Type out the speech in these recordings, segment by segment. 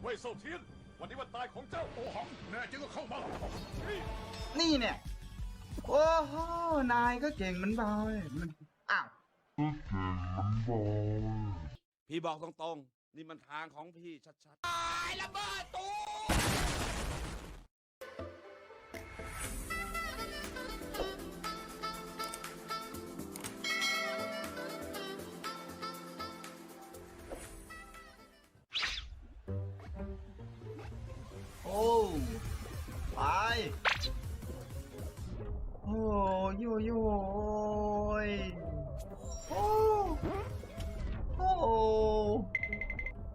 เว่ยเซาเทียน วันนี้วันตายของเจ้าโอหัง แน่จริงก็เข้ามานี่เนี่ย โอ้โห นายก็เก่งเหมันบอยมันอ้าว พี่บอกตรงๆ นี่มันทางของพี่ชัดโโยโย่ยโอ้โอ้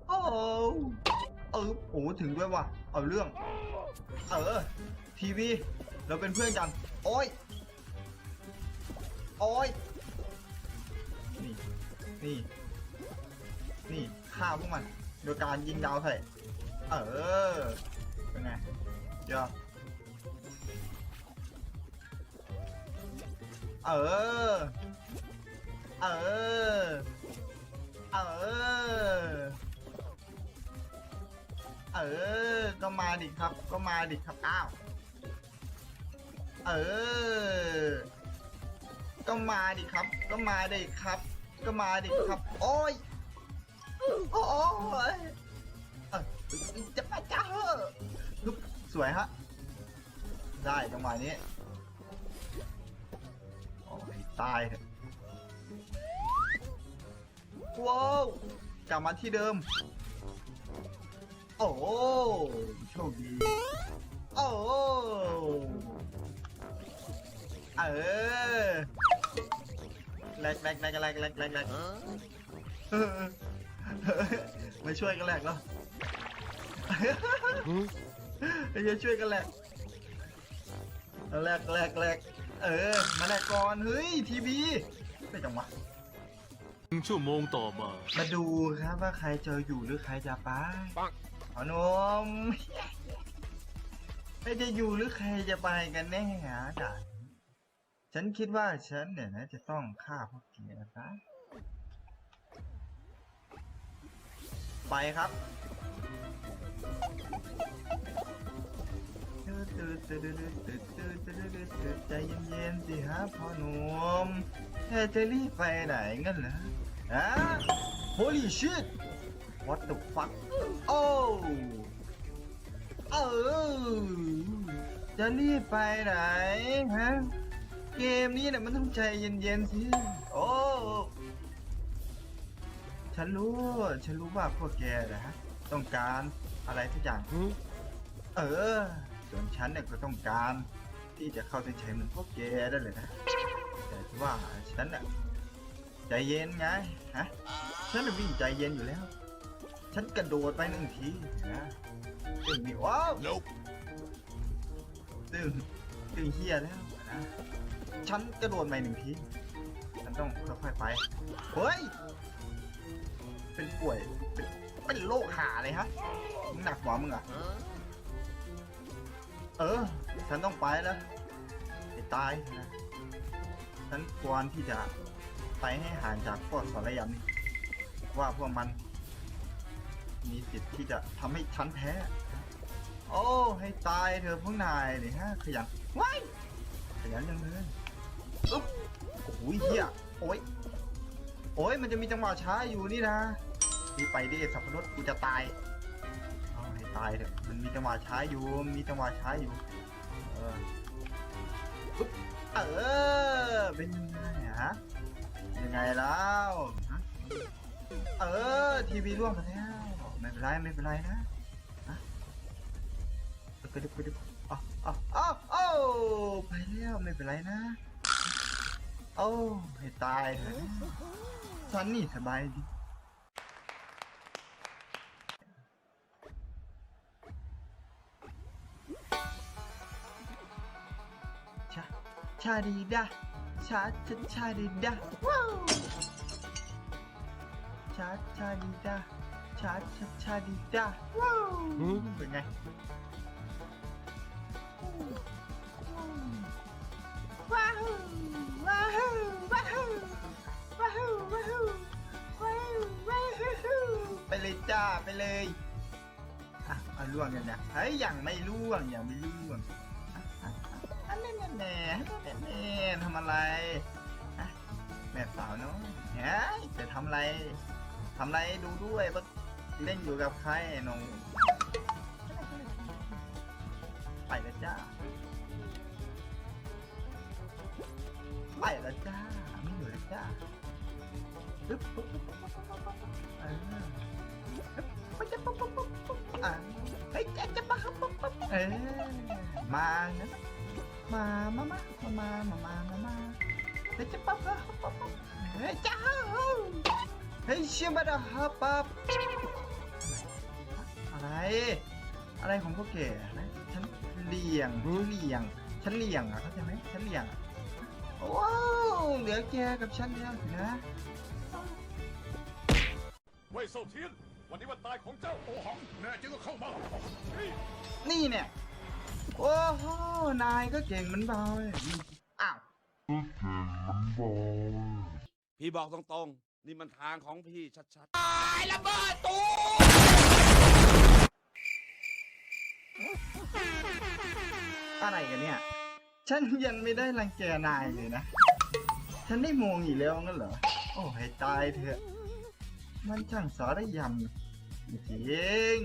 โอ้เออโอ้ถึงด้วยว่ะ เอาเรื่อง เออ ทีวี เราเป็นเพื่อนกัน โอ้ย โอ้ย นี่ นี่ นี่ฆ่าพวกมัน โดยการยิงดาวใส่ เออ เป็นไงยอ เออ เออ เออ เออ ก็มาดิครับ ก็มาดิครับ อ้าว เออ ก็มาดิครับ ก็มาดิครับ ก็มาดิครับ โอ้ย โอ้ยจะมาจ้าเหอะฮึบสวยฮะ ได้จังหวะนี้ ตายเถอะว้าวกลับมาที่เดิม โอ้โชคดี โอ้เออแลกแลกแลกแลกแลกแลกแลกเออไม่ช่วยกันแลกแล้วไอ้เหี้ยช่วยกันแหลกแหลกแหลกแหลก เออ มาแหลกก่อน เฮ้ย ทีวีไม่จังวะหนึ่งชั่วโมงต่อมา มาดูครับว่าใครเจออยู่หรือใครจะไปปังพอหนมใครจะอยู่หรือใครจะไปกันแน่หาด่านฉันคิดว่าฉันเนี่ยนะจะต้องฆ่าพวกแกนะไปครับ ใจเย็นๆสิฮะพ่อหนุ่มแค่จะรีบไปไหนงั้นเหรอฮะ Holy shit What the fuck โอ้เออจะรีบไปไหนฮะ เกมนี้เนี่ยมันต้องใจเย็นๆสิ โอ้ฉันรู้ ฉันรู้ว่าพวกแกนะฮะ ต้องการอะไรทุกอย่าง เออ ส่วนฉันเนี่ยก็ต้องการที่จะเข้าเส้นชัยเหมือนพวกแกได้เลยนะแต่ที่ว่าฉันน่ะใจเย็นไงฮะฉันน่ะวิ่งใจเย็นอยู่แล้ว ฉันกระโดดไปหนึ่งทีนะตึงมีว้าว Nope ตึงตึงเฮียแล้วนะฉันกระโดดไปหนึ่งทีฉันต้องค่อยๆไปเฮ้ยเป็นป่วยเป็นเป็นโรคหาเลยฮะมึงหนักหัวมึงเหรอะ เออ ฉันต้องไปแล้วไอ้ตายนะฉันควรที่จะไปให้ห่างจากพวกสารยำนี่ว่าพวกมัน มีสิทธิ์ที่จะทำให้ฉันแพ้ โอ้ ให้ตายเธอพวกนายนี่ฮะขยันว้ายขยันจังเลยอุ๊บโอ้โหเฮียโอ้ยโอ้ยมันจะมีจังหวะช้าอยู่นี่นะนี่ไปดิสับปะรดกูจะตาย ตายเถอะมันมีจังหวะช้าอยู่มีจังหวะช้าอยู่ เออปุ๊บเออเป็นยังไงอะฮะยังไงแล้วฮะเออทีวีร่วงไปแล้วไม่เป็นไรไม่เป็นไรนะฮะไปดูไปดูอ๋ออ๋ออ๋อโอ้ไปแล้วไม่เป็นไรนะโอ้ให้ตายเถอะฉันนี่สบายดี ชาดีดาชาชาชาดีดาว้าวชาชาดีดาชาชาชาดีดาว้าวเป็นไงว้าวว้าวว้าวว้าวว้าวว้าวว้าวไปเลยจ้าไปเลยอะเอาล่วงกันนะเฮ้ยยังไม่ล่วงยังไม่ล่วงอะอะ อันนี้แน่แน่แน่แน่ทำอะไรแม่สาวเนาะเฮ้ยจะทำอะไรทำอะไรดูด้วยว่าเล่นอยู่กับใครหนูไปล้วจ้าไปล้วจ้าไม่อยู่ล้วจ้าปึ๊บปึ๊บปึ๊บปึ๊บปึ๊บปึ๊บปึ๊บเออปุ๊บปุ๊บปุ๊บปุ๊บปุ๊บอะเฮ้ยจะมาครับปุ๊บปุ๊บเออมานะ มามามามามามามามาเฮ้ยจะปั๊บปั๊บปั๊บปั๊บเฮ้ยจ้าเฮ้ยเชื่อมาดาฮับปั๊บอะไร อะไรของพวกแกนะฉันเลี่ยงรู้เลี่ยงฉันเลี่ยงอะเข้าใจไหมฉันเลี่ยงอะว้าวเหลือแกกับฉันแล้วสินะเว่ยเซาเทียนวันนี้วันตายของเจ้าโอหังแน่จริงก็เข้ามาเฮ้ยนี่เนี่ย โอ้โหนายก็เก่งเหมือนเบาเลยอ้าวพี่บอกตรงๆ นี่มันทางของพี่ชัดอะไรกันเนี่ย ฉันยังไม่ได้รังแกนายเลยนะ ฉันได้มองอีกแล้วงั้นเหรอ โอ้ให้ตายเถอะ มันช่างสารยำจริง